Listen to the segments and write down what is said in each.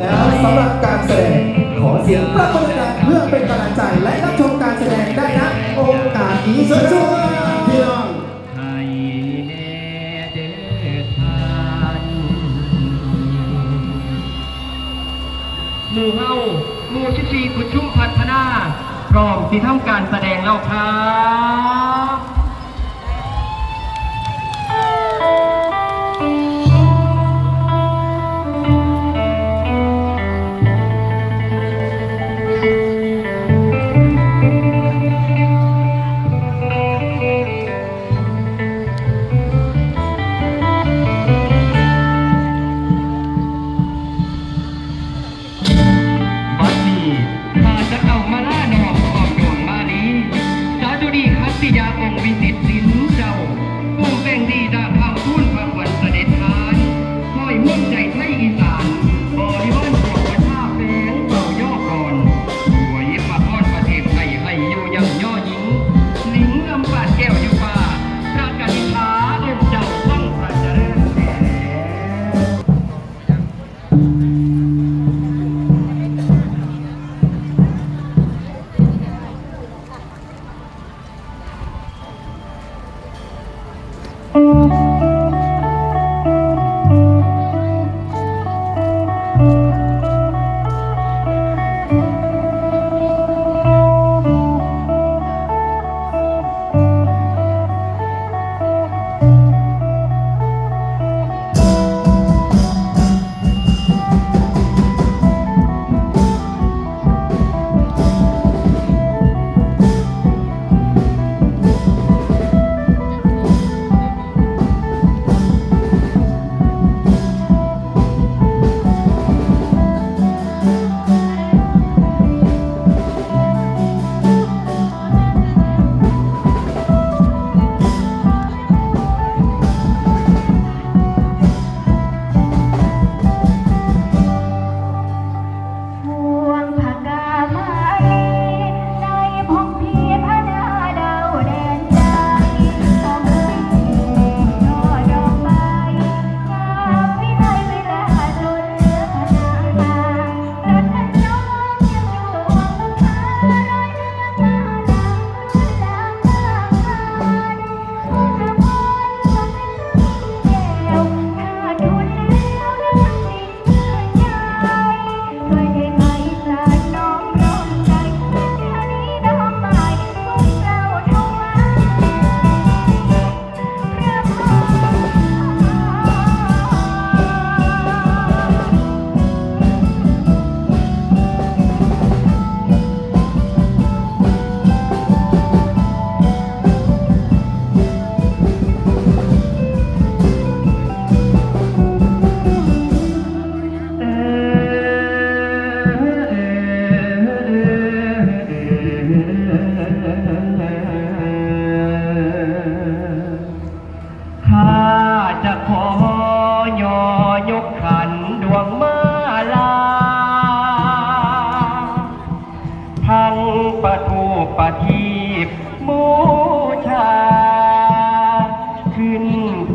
แล้วสำหรับการแสดงขอเสียงปรบมือดังเพื่อเป็นกำลังใจและรับชมการแสดงได้นะโอกาสนี้สวยๆพี่น้งไนทางหมู่เฮาหมู่ชิบีกุชุ่มพัฒนา พร้อมที่ทำการแสดงแล้วครับ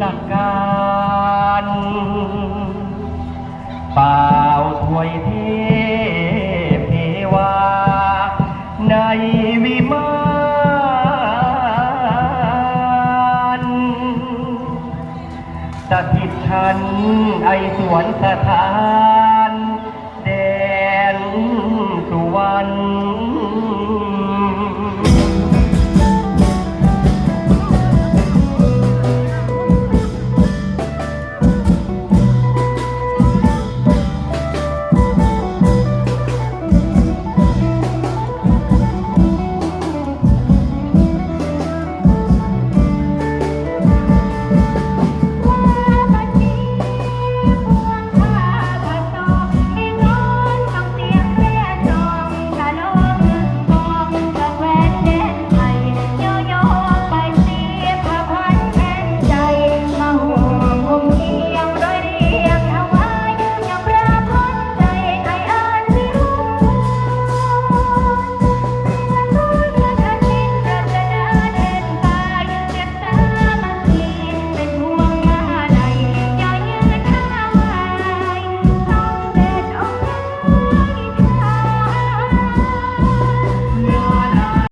นักการเป่าถวยเทพเทวา ในวิมานสถิตฉันไอสวนสถาน